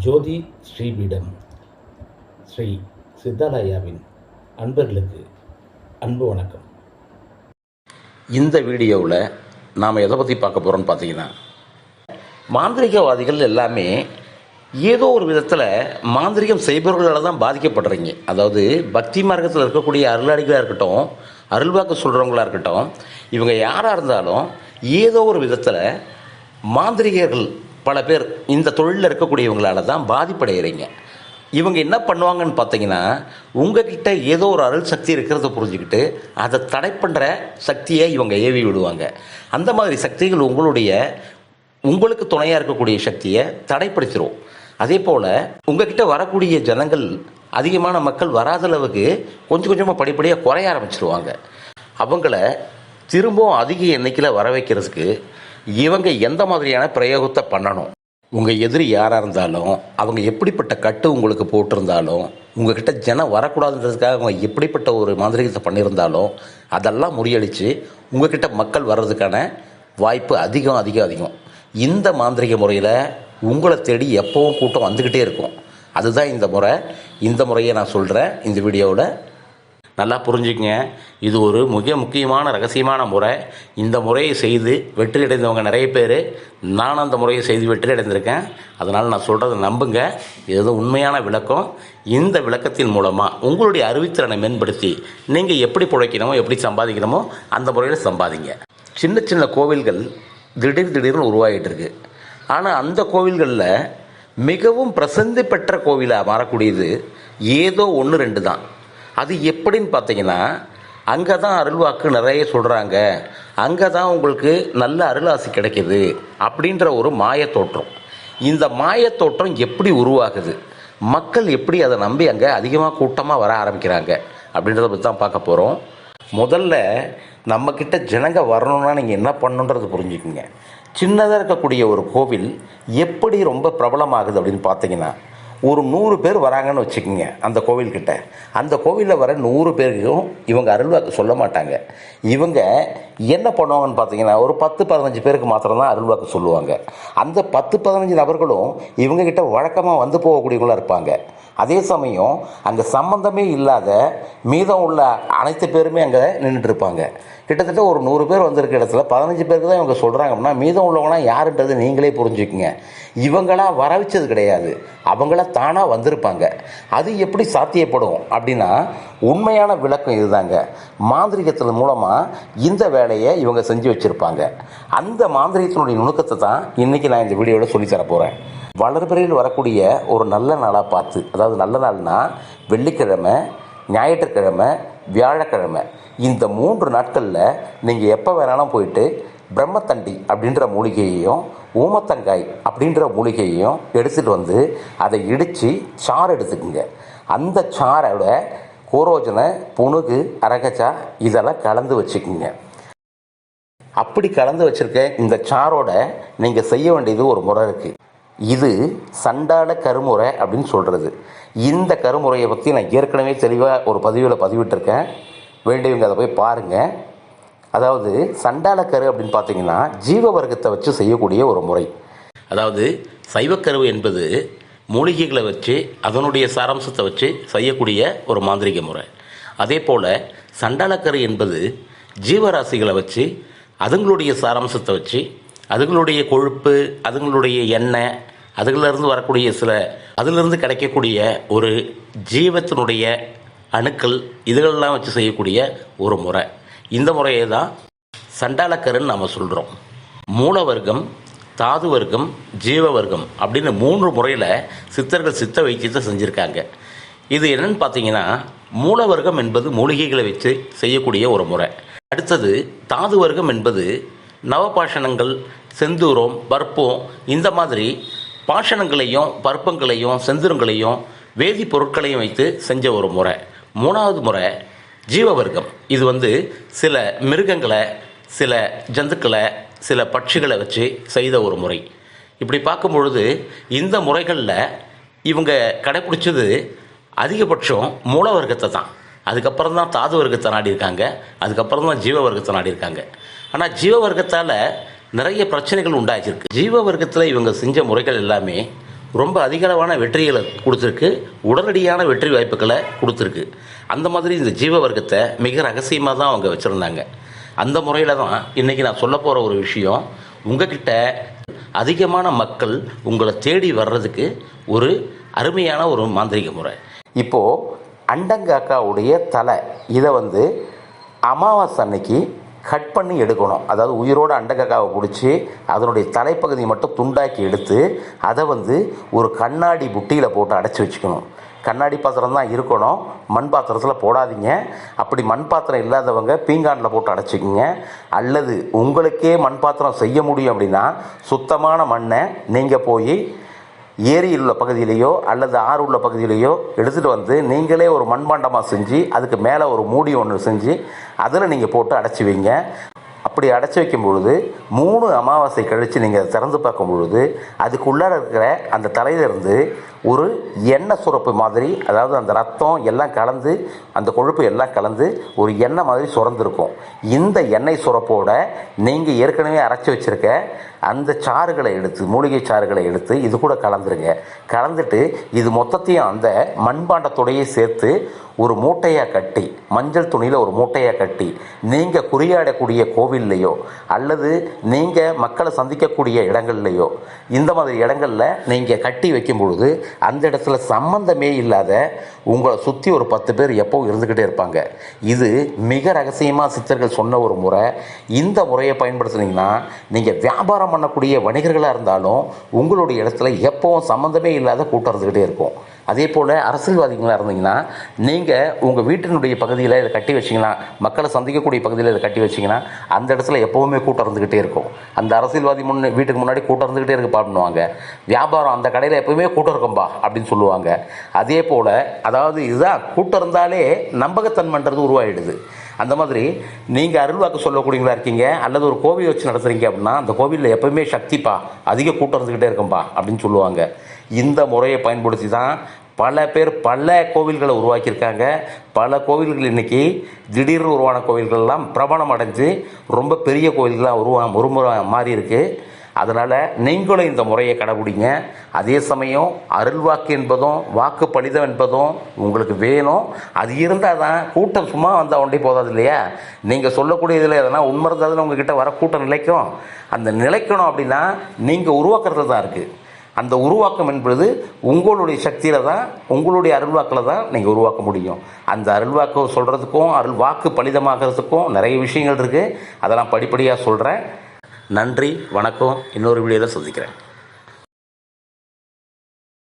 ஜோதி ஸ்ரீபீடம். ஸ்ரீ சித்தாலயாவின் அன்பர்களுக்கு அன்பு வணக்கம். இந்த வீடியோவில் நாம் எதை பற்றி பார்க்க போகிறோம்னு பார்த்தீங்கன்னா மாந்திரிகவாதிகள் எல்லாமே ஏதோ ஒரு விதத்தில் மாந்திரிகம் செய்பவர்களால் தான் பாதிக்கப்படுறீங்க. அதாவது பக்தி மார்க்கத்தில் இருக்கக்கூடிய அருளாளிகளாக இருக்கட்டும் அருள்வாக்கு சொல்கிறவங்களா இருக்கட்டும் இவங்க யாராக இருந்தாலும் ஏதோ ஒரு விதத்தில் மாந்திரிகர்கள் பல பேர் இந்த தொழிலில் இருக்கக்கூடியவங்களால தான் பாதிப்படைகிறீங்க இவங்க என்ன பண்ணுவாங்கன்னு பார்த்தீங்கன்னா உங்ககிட்ட ஏதோ ஒரு அருள் சக்தி இருக்கிறத புரிஞ்சுக்கிட்டு அதை தடை பண்ணுற சக்தியை இவங்க ஏவி விடுவாங்க. அந்த மாதிரி சக்திகள் உங்களுடைய உங்களுக்கு துணையாக இருக்கக்கூடிய சக்தியை தடைப்படுத்திடும் அதே போல் உங்ககிட்ட வரக்கூடிய ஜனங்கள் அதிகமான மக்கள் வராத அளவுக்கு கொஞ்சம் கொஞ்சமாக படிப்படியாக குறைய ஆரம்பிச்சிருவாங்க. அவங்கள திரும்பவும் அதிக எண்ணிக்கையில் வர வைக்கிறதுக்கு இவங்க எந்த மாதிரியான பிரயோகத்தை பண்ணணும்? உங்கள் எதிரி யாராக இருந்தாலும் அவங்க எப்படிப்பட்ட கட்டு உங்களுக்கு போட்டிருந்தாலும் உங்ககிட்ட ஜனம் வரக்கூடாதுன்றதுக்காக அவங்க எப்படிப்பட்ட ஒரு மாந்திரிகத்தை பண்ணியிருந்தாலும் அதெல்லாம் முறியடித்து உங்ககிட்ட மக்கள் வர்றதுக்கான வாய்ப்பு அதிகம் அதிகம் அதிகம். இந்த மாந்திரிக முறையில் உங்களை தேடி எப்போவும் கூட்டம் வந்துக்கிட்டே இருக்கும். அதுதான் இந்த முறை. இந்த முறையை நான் சொல்கிறேன் இந்த வீடியோவில் நல்லா புரிஞ்சுக்கங்க. இது ஒரு மிக முக்கியமான ரகசியமான முறை. இந்த முறையை செய்து வெற்றி அடைந்தவங்க நிறைய பேர். நானும் அந்த முறையை செய்து வெற்றி அடைந்திருக்கேன் அதனால் நான் சொல்கிறத நம்புங்க. இதுதான் உண்மையான விளக்கம். இந்த விளக்கத்தின் மூலமாக உங்களுடைய அறிவுத்திறனை மேம்படுத்தி நீங்கள் எப்படி பிழைக்கணுமோ எப்படி சம்பாதிக்கணுமோ அந்த முறையில் சம்பாதிங்க. சின்ன சின்ன கோவில்கள் திடீர் திடீர்னு உருவாகிட்டு இருக்கு. ஆனால் அந்த கோவில்களில் மிகவும் பிரசித்தி பெற்ற கோவிலாக மாறக்கூடியது ஏதோ ஒன்று ரெண்டு தான். அது எப்படின்னு பார்த்தீங்கன்னா அங்கே தான் அருள்வாக்கு நிறைய சொல்கிறாங்க அங்கே தான் உங்களுக்கு நல்ல அருளாசி கிடைக்கிது அப்படின்ற ஒரு மாயத்தோற்றம் இந்த மாயத்தோற்றம் எப்படி உருவாகுது? மக்கள் எப்படி அதை நம்பி அங்கே அதிகமாக கூட்டமாக வர ஆரம்பிக்கிறாங்க அப்படின்றத பற்றி தான் பார்க்க போகிறோம் முதல்ல நம்மக்கிட்ட ஜனங்க வரணும்னா நீங்கள் என்ன பண்ணணுன்றது புரிஞ்சுக்குங்க. சின்னதாக இருக்கக்கூடிய ஒரு கோவில் எப்படி ரொம்ப பிரபலமாகுது அப்படின்னு பார்த்தீங்கன்னா ஒரு நூறு பேர் வராங்கன்னு வச்சுக்கோங்க அந்த கோவில்கிட்ட. அந்த கோவிலில் வர நூறு பேருக்கும் இவங்க அருள்வாக்கு சொல்ல மாட்டாங்க. இவங்க என்ன பண்ணுவாங்கன்னு பார்த்தீங்கன்னா ஒரு பத்து பதினஞ்சு பேருக்கு மாத்திரம்தான் அருள்வாக்கு சொல்லுவாங்க. அந்த பத்து பதினஞ்சு நபர்களும் இவங்ககிட்ட வழக்கமாக வந்து போகக்கூடியவங்களாக இருப்பாங்க. அதே சமயம் அங்கே சம்பந்தமே இல்லாத மீதம் உள்ள அனைத்து பேருமே அங்கே நின்றுட்டு இருப்பாங்க கிட்டத்தட்ட ஒரு நூறு பேர் வந்திருக்க இடத்துல பதினஞ்சு பேருக்கு தான் இவங்க சொல்கிறாங்க அப்படின்னா மீதம் உள்ளவங்களாம் யாருன்றது நீங்களே புரிஞ்சுக்குங்க. இவங்களா வரவிச்சது கிடையாது. அவங்கள தானாக வந்திருப்பாங்க. அது எப்படி சாத்தியப்படும் அப்படின்னா உண்மையான விளக்கம் இதுதாங்க. மாந்திரிகத்தின் மூலமாக இந்த வேலையை இவங்க செஞ்சு வச்சுருப்பாங்க. அந்த மாந்திரியத்தினுடைய நுணுக்கத்தை தான் இன்றைக்கி நான் இந்த வீடியோவில் சொல்லித்தர போகிறேன் வளர்பிறையில் வரக்கூடிய ஒரு நல்ல நாளாக பார்த்து அதாவது நல்ல நாள்னால் வெள்ளிக்கிழமை ஞாயிற்றுக்கிழமை வியாழக்கிழமை. இந்த மூன்று நாட்களில் நீங்கள் எப்போ வேணாலும் போயிட்டு பிரம்மத்தண்டி அப்படின்ற மூலிகையையும் ஊமத்தங்காய் அப்படின்ற மூலிகையையும் எடுத்துகிட்டு வந்து அதை இடித்து சாறு எடுத்துக்கோங்க. அந்த சாரோட கோரோஜனை புணுகு அரகச்சா இதெல்லாம் கலந்து வச்சுக்கோங்க. அப்படி கலந்து வச்சுருக்க இந்த சாரோட நீங்கள் செய்ய வேண்டியது ஒரு முறை இருக்குது இது சண்டால கருமுறை அப்படின்னு சொல்கிறது இந்த கருமுறையை பற்றி நான் ஏற்கனவே தெளிவாக ஒரு பதிவில் பதிவிட்டிருக்கேன். வேண்டியவங்க அதை போய் பாருங்கள் அதாவது சண்டால கரு அப்படின்னு பார்த்தீங்கன்னா ஜீவ வர்க்கத்தை வச்சு செய்யக்கூடிய ஒரு முறை. அதாவது சைவக்கருவு என்பது மூலிகைகளை வச்சு அதனுடைய சாராம்சத்தை வச்சு செய்யக்கூடிய ஒரு மாந்திரிக முறை. அதே போல் சண்டாலக்கரு என்பது ஜீவராசிகளை வச்சு அதுங்களுடைய சாராம்சத்தை வச்சு அதுங்களுடைய கொழுப்பு அதுங்களுடைய எண்ணெய் அதுகளிலிருந்து வரக்கூடிய சில அதிலிருந்து கிடைக்கக்கூடிய ஒரு ஜீவத்தினுடைய அணுக்கள் இதுகளெல்லாம் வச்சு செய்யக்கூடிய ஒரு முறை. இந்த முறையை தான் சண்டாலக்கருன்னு நாம் சொல்கிறோம் மூல வர்க்கம் தாது வர்க்கம் ஜீவ வர்க்கம் அப்படின்னு மூன்று முறையில் சித்தர்கள் சித்த வைத்தியத்தை செஞ்சுருக்காங்க. இது என்னன்னு பார்த்தீங்கன்னா மூல வர்க்கம் என்பது மூலிகைகளை வச்சு செய்யக்கூடிய ஒரு முறை. அடுத்தது தாது வர்க்கம் என்பது நவபாஷணங்கள் செந்தூரம் பற்பம் இந்த மாதிரி பாஷணங்களையும் பற்பங்களையும் செந்தூரங்களையும் வேதி பொருட்களையும் வைத்து செஞ்ச ஒரு முறை. மூணாவது முறை ஜீவ வர்க்கம் இது வந்து சில மிருகங்களை சில ஜந்துக்களை சில பட்சிகளை வச்சு செய்த ஒரு முறை. இப்படி பார்க்கும் பொழுது இந்த முறைகளில் இவங்க கடைப்பிடிச்சது அதிகபட்சம் மூல வர்க்கத்தை தான். அதுக்கப்புறம் தான் தாது வர்க்கத்தை நாடி இருக்காங்க அதுக்கப்புறம் தான் ஜீவ வர்க்கத்தை நாடி இருக்காங்க ஆனால் ஜீவ வர்க்கத்தால் நிறைய பிரச்சனைகள் உண்டாச்சிருக்கு ஜீவ வர்க்கத்தில் இவங்க செஞ்ச முறைகள் எல்லாமே ரொம்ப அதிகளவான வெற்றிகளை கொடுத்துருக்கு. உடனடியான வெற்றி வாய்ப்புகளை கொடுத்துருக்கு. அந்த மாதிரி இந்த ஜீவ வர்க்கத்தை மிக ரகசியமாக தான் அவங்க வச்சுருந்தாங்க. அந்த முறையில் தான் இன்றைக்கி நான் சொல்ல போகிற ஒரு விஷயம் உங்ககிட்ட அதிகமான மக்கள் உங்களை தேடி வர்றதுக்கு ஒரு அருமையான ஒரு மாந்திரிக முறை. இப்போது அண்டங்காக்காவுடைய தலை. இதை வந்து அமாவாசை அன்னைக்கு கட் பண்ணி எடுக்கணும். அதாவது உயிரோட அண்டங்காக்காவை பிடிச்சி அதனுடைய தலைப்பகுதியை மட்டும் துண்டாக்கி எடுத்து அதை வந்து ஒரு கண்ணாடி புட்டியில் போட்டு அடைச்சி வச்சுக்கணும். கண்ணாடி பாத்திரம் தான் இருக்கணும். மண் பாத்திரத்தில் போடாதீங்க. அப்படி மண் பாத்திரம் இல்லாதவங்க பீங்கானில் போட்டு அடைச்சிக்கிங்க. அல்லது உங்களுக்கே மண் பாத்திரம் செய்ய முடியும் அப்படின்னா சுத்தமான மண்ணை நீங்கள் போய் ஏரியில் உள்ள பகுதியிலேயோ அல்லது ஆறு உள்ள பகுதியிலேயோ எடுத்துகிட்டு வந்து நீங்களே ஒரு மண்பாண்டமாக செஞ்சு அதுக்கு மேலே ஒரு மூடி ஒன்று செஞ்சு அதில் நீங்கள் போட்டு அடைச்சி வைங்க. அப்படி அடைச்சி வைக்கும் பொழுது மூணு அமாவாசை கழித்து நீங்கள் அதை திறந்து பார்க்கும் பொழுது அதுக்குள்ளார இருக்கிற அந்த தலையிலிருந்து ஒரு எண்ணெய் சுரப்பு மாதிரி அதாவது அந்த ரத்தம் எல்லாம் கலந்து அந்த கொழுப்பு எல்லாம் கலந்து ஒரு எண்ணெய் மாதிரி சுரந்திருக்கும். இந்த எண்ணெய் சுரப்போட நீங்கள் ஏற்கனவே அரைச்சி வச்சிருக்க அந்த சாறுகளை எடுத்து மூலிகை சாறுகளை எடுத்து இது கூட கலந்துருங்க. கலந்துட்டு இது மொத்தத்தையும் அந்த மண்பாண்டத்தோடையே சேர்த்து ஒரு மூட்டையாக கட்டி மஞ்சள் துணியில் ஒரு மூட்டையாக கட்டி நீங்கள் குறியாடக்கூடிய கோவில்லையோ அல்லது நீங்கள் மக்களை சந்திக்கக்கூடிய இடங்கள்லையோ இந்த மாதிரி இடங்களில் நீங்கள் கட்டி வைக்கும் பொழுது அந்த இடத்துல சம்மந்தமே இல்லாத உங்களை சுற்றி ஒரு பத்து பேர் எப்போவும் இருந்துக்கிட்டே இருப்பாங்க. இது மிக ரகசியமாக சித்தர்கள் சொன்ன ஒரு முறை. இந்த முறையை பயன்படுத்துனீங்கன்னா நீங்கள் வியாபாரம் பண்ணக்கூடிய வணிகர்களாக இருந்தாலும் உங்களுடைய இடத்துல எப்போவும் சம்மந்தமே இல்லாத கூட்டம் இருந்துக்கிட்டே இருக்கும். அதே போல் அரசியல்வாதிகளாக இருந்தீங்கன்னா நீங்கள் உங்கள் வீட்டினுடைய பகுதியில் இதை கட்டி வச்சிங்கன்னா மக்களை சந்திக்கக்கூடிய பகுதியில் இதை கட்டி வச்சிங்கன்னா அந்த இடத்துல எப்போவுமே கூட்டம் இருந்துக்கிட்டே இருக்கும். அந்த அரசியல்வாதி முன்னே வீட்டுக்கு முன்னாடி கூட்டம் இருந்துக்கிட்டே இருக்க பண்ணுவாங்க. வியாபாரம் அந்த கடையில் எப்போவுமே கூட்டம் இருக்கும்பா அப்படின்னு சொல்லுவாங்க. அதே போல் அதாவது இதுதான் கூட்டம் இருந்தாலே நம்பகத்தன்மைன்றது உருவாயிடுது. அந்த மாதிரி நீங்கள் அருள்வாக்கு சொல்லக்கூடியவங்களா இருக்கீங்க அல்லது ஒரு கோவில் வச்சு நடத்துகிறீங்க அப்படின்னா அந்த கோவிலில் எப்பவுமே சக்திப்பா அதிக கூட்டம் இருந்துக்கிட்டே இருக்கும்பா அப்படின்னு சொல்லுவாங்க. இந்த முறையை பயன்படுத்தி தான் பல பேர் பல கோவில்களை உருவாக்கியிருக்காங்க. பல கோவில்கள் இன்னைக்கு திடீர்னு உருவான கோவில்கள்லாம் பிரபலம் அடைஞ்சு ரொம்ப பெரிய கோவில்களாக உருவா உருமுறை மாறி இருக்குது அதனால் நீங்களும் இந்த முறையை கடைபிடிங்க. அதே சமயம் அருள்வாக்கு என்பதும் வாக்கு பலிதம் என்பதும் உங்களுக்கு வேணும். அது இருந்தால் தான் கூட்டம் சும்மா வந்தால் ஒன்றே போதாது இல்லையா? நீங்கள் சொல்லக்கூடிய இதில் எதனா உண்மை இருந்தால் உங்ககிட்ட வர கூட்டம் நிலைக்கும். அந்த நிலைக்கணும் அப்படின்னா நீங்கள் உருவாக்குறது தான் இருக்குது அந்த உருவாக்கம் என்பது உங்களுடைய சக்தியில் தான் உங்களுடைய அருள்வாக்கில் தான் நீங்கள் உருவாக்க முடியும். அந்த அருள்வாக்கு சொல்கிறதுக்கும் அருள் வாக்கு பலிதமாகிறதுக்கும் நிறைய விஷயங்கள் இருக்குது அதெல்லாம் படிப்படியாக சொல்கிறேன் நன்றி வணக்கம். இன்னொரு வீடியோவில் சந்திக்கிறேன்.